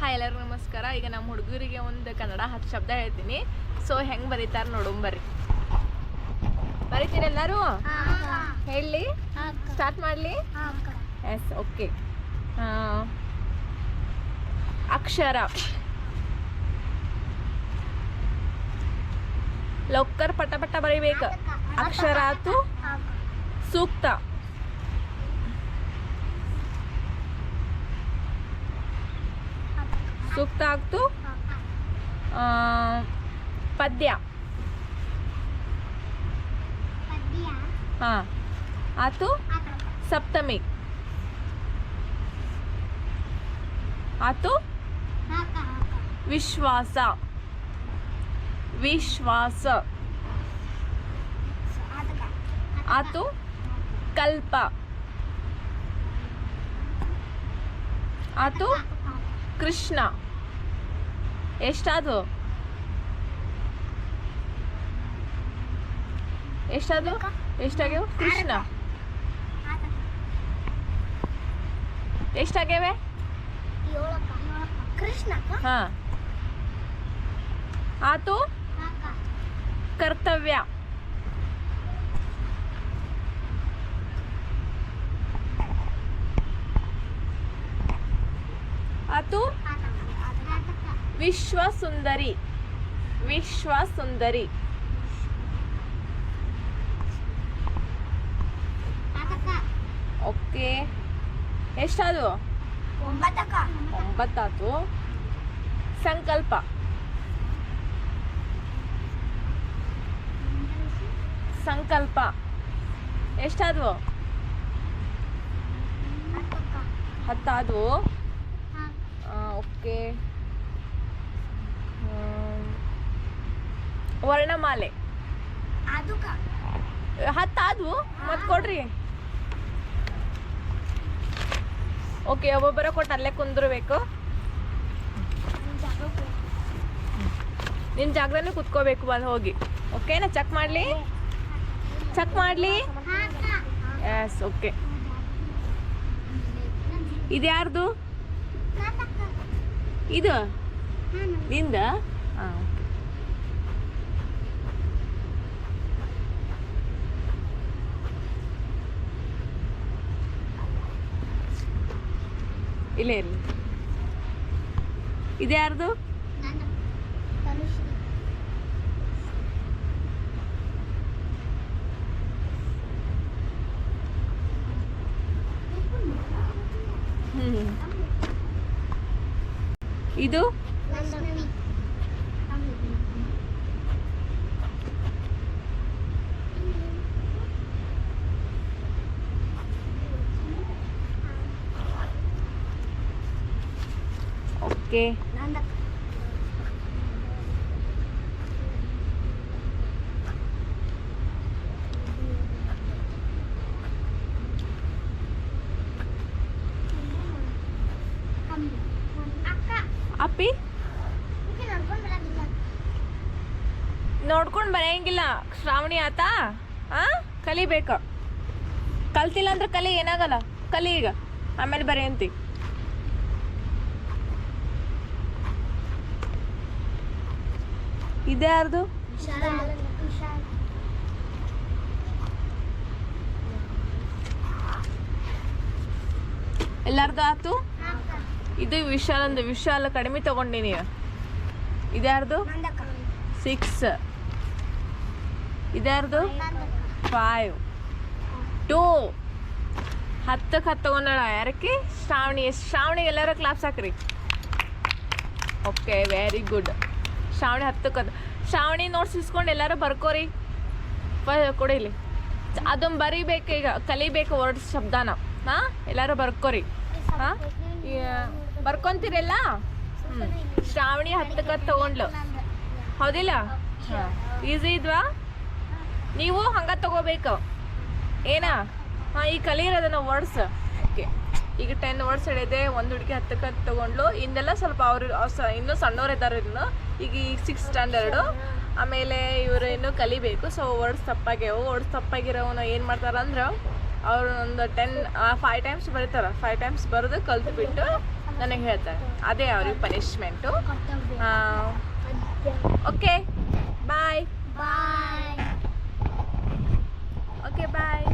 Hi ಎಲ್ಲರೂ ನಮಸ್ಕಾರ. ಈಗ ನಮ್ಮ ಹುಡುಗರಿಗೆ ಒಂದು ಕನ್ನಡ ಹತ್ತು ಶಬ್ದ ಹೇಳ್ತೀನಿ. ಸೊ ಹೆಂಗ್ ಬರೀತಾರ ನೋಡು ಬರ್ರಿ. ಬರೀತೀರ ಎಲ್ಲರೂ? ಹೇಳಿ. ಸ್ಟಾರ್ಟ್ ಮಾಡ್ಲಿ. ಎಸ್ ಓಕೆ ಅಕ್ಷರ. ಲೊಕ್ಕರ್ ಪಟ ಪಟ ಬರೀಬೇಕು. ಅಕ್ಷರ ಆತು ಸೂಕ್ತ. ಸೂಕ್ತ ಆಗ್ತು. ಆ, ಪದ್ಯ. ಹಾ. ಆತು? ಸಪ್ತಮಿ. ಆತು? ವಿಶ್ವಾಸ. ವಿಶ್ವಾಸ. ಆತು? ಕಲ್ಪ. ಆತು? ಕೃಷ್ಣ. ಎಷ್ಟಾದು? ಎಷ್ಟಾದು? ಎಷ್ಟಾಗ್ಯವು? ಕೃಷ್ಣ. ಎಷ್ಟಾಗ್ಯಾವೆ? ಕೃಷ್ಣ ಹಾ. ಆತು? ಕರ್ತವ್ಯ. ಆತು ವಿಶ್ವ ಸುಂದರಿ ವಿಶ್ವ ಸುಂದರಿ ಓಕೆ. ಎಷ್ಟಾದು ಒಂಬತ್ತಕ್ಕ ಒಂಬತ್ತಾತು. ಸಂಕಲ್ಪ. ಸಂಕಲ್ಪ. ಎಷ್ಟಾದ್ವು? ಹತ್ತಾದ್ವು. ಓಕೆ ವರ್ಣಮಾಲೆ ಹತ್ತಾದವು? ಮತ್ತೆ ಕೊಡ್ರಿ. ಓಕೆ ಒಬ್ಬೊಬ್ಬರ ಕೊಟ್ಟು ಅಲ್ಲೇ ಕುಂದಿರ್ಬೇಕು. ನಿನ್ ಜಾಗದಲ್ಲೇ ಕುತ್ಕೋಬೇಕು ಬಂದು ಹೋಗಿ. ಓಕೆನಾ ಚೆಕ್ ಮಾಡಲಿ? ಚೆಕ್ ಮಾಡಲಿ? ಎಸ್ ಓಕೆ ಇದು ಯಾರ್ದು ಇದು? ನಿಂದ? ಇಲ್ಲೇ ಇರಲಿ. ಇದು ಯಾರ್ದು ಹ್ಞೂ ಇದು ಓಕೆ ಈಕೆ ನಡ್ಕೊಂಡ್ ಬರೆಯಂಗಿಲ್ಲ. ಶ್ರಾವಣಿ ಆತಾ? ಆ? ಕಲಿಬೇಕು ಕಲ್ತಿಲ್ಲ ಅಂದ್ರೆ ಕಲಿ, ಏನಾಗಲ್ಲ. ಕಲಿ ಈಗ. ಆಮೇಲೆ ಬರೆಯಂತಿ. ಇದೆ ಯಾರ್ದು? ಎಲ್ಲಾರ್ದು ಆತು? ಇದು ವಿಶಾಲ್ ಅಂದ್ರೆ ವಿಶಾಲ ಕಡಿಮೆ ತಗೊಂಡಿನಿ. ಇದ್ಯಾರ್ದು? ಸಿಕ್ಸ್ ಇದ್ಯಾರ್ದು? ಫೈವ್ ಟೂ ಹತ್ತಕ್ಕೆ ಹತ್ತು ತಗೊಂಡಳ. ಯಾರಕ್ಕೆ? ಶ್ರಾವಣಿ. ಶ್ರಾವಣಿ ಎಲ್ಲರೂ ಕ್ಲಾಪ್ಸ್ ಹಾಕ್ರಿ. ಓಕೆ ವೆರಿ ಗುಡ್ ಶ್ರಾವಣಿ ಹತ್ತಕ್ಕೆ ಹತ್ತು. ಶ್ರಾವಣಿ ನೋಡ್ಸ್ ಇಸ್ಕೊಂಡು ಎಲ್ಲರೂ ಬರ್ಕೋರಿ. ಕೊಡಿ ಇಲ್ಲಿ. ಅದೊಂದು ಬರಿಬೇಕು ಈಗ. ಕಲಿಬೇಕು ವರ್ಡ್ಸ್ ಶಬ್ದನ. ಹಾಂ? ಎಲ್ಲರೂ ಬರ್ಕೋರಿ. ಹಾಂ? ಬರ್ಕೊಂತೀರಲ್ಲ? ಶ್ರಾವಣಿ ಹತ್ತಕ್ಕೆ ಹತ್ತು ತಗೊಂಡ್ಲು. ಹೌದಿಲ್ಲ? ಈಸಿ ಇದ್ವಾ? ನೀವು ಹಂಗ ತಗೋಬೇಕು. ಏನಾ? ಹಾಂ ಈಗ ಕಲಿಯೋದನ್ನ ವರ್ಡ್ಸ್ ಈಗ ಟೆನ್ ವರ್ಡ್ಸ್ ಹೇಳಿದೆ, ಒಂದು ಹುಡುಗಿ ಹತ್ತಕ್ಕೆ ಹತ್ತು ತಗೊಂಡ್ಲು. ಇಂದೆಲ್ಲ ಸ್ವಲ್ಪ ಅವರು ಇನ್ನೂ ಸಣ್ಣವ್ರು ಇದ್ದಾರೆ ಇನ್ನು ಈಗ ಈಗ ಸಿಕ್ಸ್ ಸ್ಟ್ಯಾಂಡರ್ಡು ಆಮೇಲೆ ಇವರು ಇನ್ನೂ ಕಲಿಬೇಕು. ಸೊ ವರ್ಡ್ಸ್ ತಪ್ಪಾಗ್ಯಾವು. ವರ್ಡ್ಸ್ ತಪ್ಪಾಗಿರೋನು ಏನು ಮಾಡ್ತಾರೆ ಅಂದ್ರೆ ಅವ್ರು ಒಂದು ಟೆನ್ ಫೈವ್ ಟೈಮ್ಸ್ ಬರೀತಾರೆ. ಫೈವ್ ಟೈಮ್ಸ್ ಬರೆದು ಕಲ್ತು ಬಿಟ್ಟು ನನಗೆ ಹೇಳ್ತಾರೆ. ಅದೇ ಅವ್ರಿಗೆ punishment okay bye bye okay bye